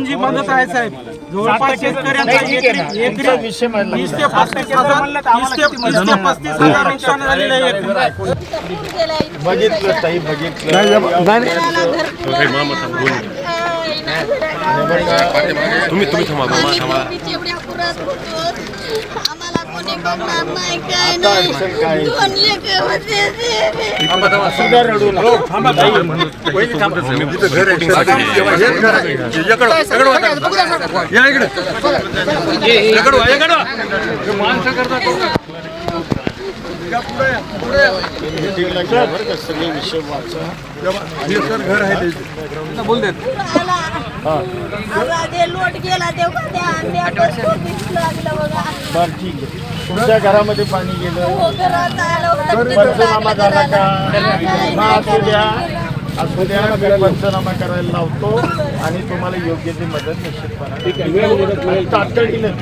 जी मदत आहे साहेब जवळपास शेतकऱ्यांचा एकरी वीस ते पस्तीस हजार पस्तीस हजार नुकसान झालेलं आहे. बघितलं ताई बघितलं तुम्ही तुम्ही थांबा थांबा. होतो. आम्हाला कोणी बघणार नाही. काय नाही दोन लेकरं होते. ते. आला. आला ते लोट गेला तेव्हा त्या अंड्यावर दिसू लागलं बघा. बरं ठीक आहे. तुमच्या घरामध्ये पाणी गेलं. हो, घरात आलं. पंचनामा झाला का? असू द्या. असू द्या मी पंचनामा करायला लावतो आणि तुम्हाला योग्य ती मदत निश्चितपणे तातडीनं.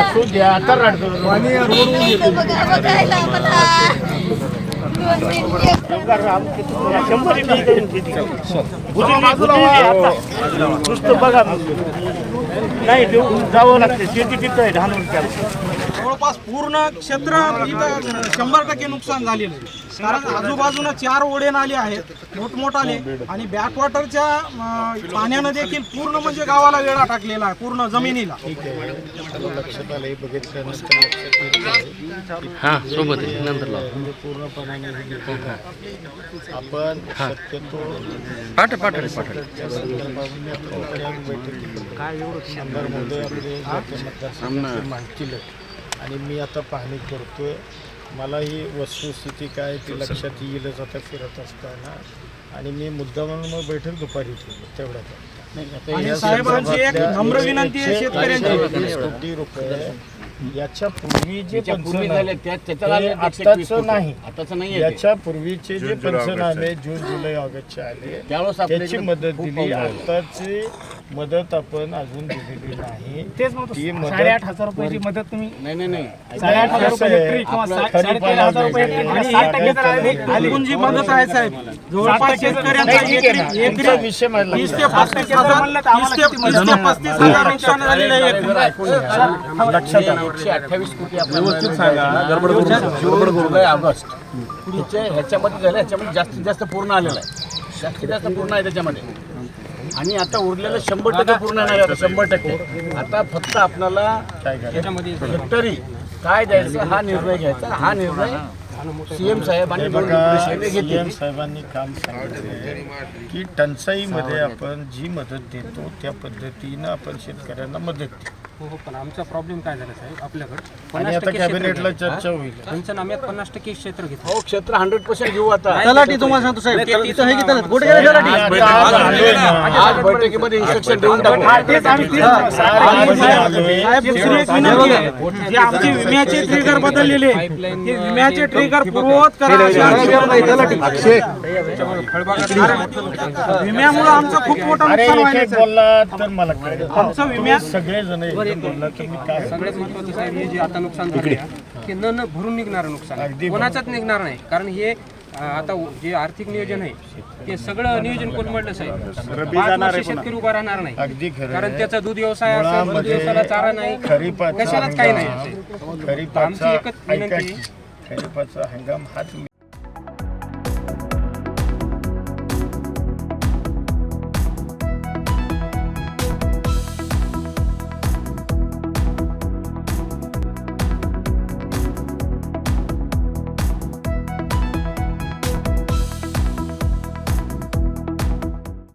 असू द्या आता रडतो बघा, बघायला मला दोन तीन लेकरं. शंभर नुसतं बघा नाही जावं लागते शेती तिथं आहे धानूर जवळपास पूर्ण क्षेत्र शंभर टक्के नुकसान झालेलं आहे. कारण आजूबाजूला चार ओढे नाले आहेत मोठमोठाले आणि बॅकवॉटरच्या पाण्यानं देखील पूर्ण म्हणजे गावाला वेळा टाकलेला आहे पूर्ण जमिनीला लक्षात बघितलं लक्षात. हा सोबत आहे नंतर लाव म्हणजे पूर्णपणाने हे घेतो. आपण शक्यतो पाठ पाठ पाठ त्या संदर्भात मी आता दुपारी बैठकीत आमदार महोदय आपले जाते मतदारसंघाचे मानतील आणि मी आता पाहणी करतोय मला ही वस्तुस्थिती काय ती लक्षात येईलच आता फिरत असताना आणि मी मुद्दा म्हणून मग बैठक दुपारी ठेवली तेवढ्यात आणि साहेबांची एक नम्र विनंती आहे शेतकऱ्यांची वीस कोटी रुपये याच्या पूर्वी जे पूर्वी पंचनामे. नाही. याच्या पूर्वीचे जे पंचनामे जून जुलै ऑगस्टचे आले त्याची मदत दिली. आताची मदत आपण अजून दिलेली नाही. तेच ती मदत साडेआठ हजार रुपयाची मदत तुम्ही नाही नाही नाही. साडेआठ हजार कसं रुपये आहे, हेक्टरी किंवा आपलं सा- खरीप साडेतेरा हजार रुपये हेक्टरी आणि साठ टक्के तर आली- आली पण जी मदत आहे साहेब. जवळपास शेतकऱ्यांचा नाही, ठीक आहे ना. एकरी तुमचा एकरी विषय मला वीस ते पस्तीस हजार वीस ते वीस ते पस्तीस हजार नुकसान झालेलं आहे. एकरी. लक्षात आलं. एकशे अठ्ठावीस कोटी व्यवस्थित सांगा. जून जुलै ऑगस्ट ह्याच्यामध्ये झालं ह्याच्यामध्ये जास्तीत जास्त पूर्ण आलेलं आहे. जास्तीत जास्त पूर्ण आहे त्याच्यामध्ये. आणि आता उरलेलं शंभर टक्के पूर्ण नाही आता शंभर टक्के. आता फक्त आपल्याला हेक्टरी काय द्यायचं? हा निर्णय घ्यायचा. हा निर्णय सीएम साहेब आणि दोन बघा डिप्टी साहेब सीएम साहेबांनी काम सांगितले की टंचाईमध्ये आपण जी मदत देतो त्या पद्धतीनं आपण शेतकऱ्यांना मदत देतो. हो हो पण आमचा प्रॉब्लेम काय झाला साहेब? आपल्याकडे आणि पन्नास आता टक्के क्षेत्र कॅबिनेटला घेतलं. चर्चा होईल. पंचनाम्यात पन्नास टक्के क्षेत्र घेतलं. हो क्षेत्र हंड्रेड पर्सेंट घेऊ आता. तलाठी तुम्हाला सांगतो साहेब ते तिथं आहे की तलाठी कुठे गेले तलाठी आज आलोय ना. आज बैठकीमध्ये इन्स्ट्रक्शन देऊन टाकू. तेच- आणि साहेब- साहेब, दुसरी एक विनंती आहे. जे आमचे विम्याचे ट्रिगर बदललेले ते विम्याचे ट्रिगर पूर्ववत करा. अशी आमची विनंती आहे. विम्यामुळे आमचं खूप मोठं अरे नुकसान एक व्हायला एक बोलला तर मला कळेल. आमचं विम्या सगळे जण मी काय सगळ्यात महत्वाचं साहेब हे जे आता नुकसान झाले की न न भरून निघणारं नुकसान आहे. कोणाचंच निघणार नाही. कारण हे अं, आता जे आर्थिक नियोजन आहे ते सगळं नियोजन कोलमडलं साहेब? पाच वर्ष शेतकरी उभा राहणार नाही. अगदी खरं कारण आहे. त्याचा दूध व्यवसाय असेल दूध मुळामध्ये व्यवसायाला चारा नाही. खरीपाचा कशालाच काही नाही हंगाम- आमची खरीपाचा एकच विनंती ऐका आहे. की, खरीपाचा हंगाम हाच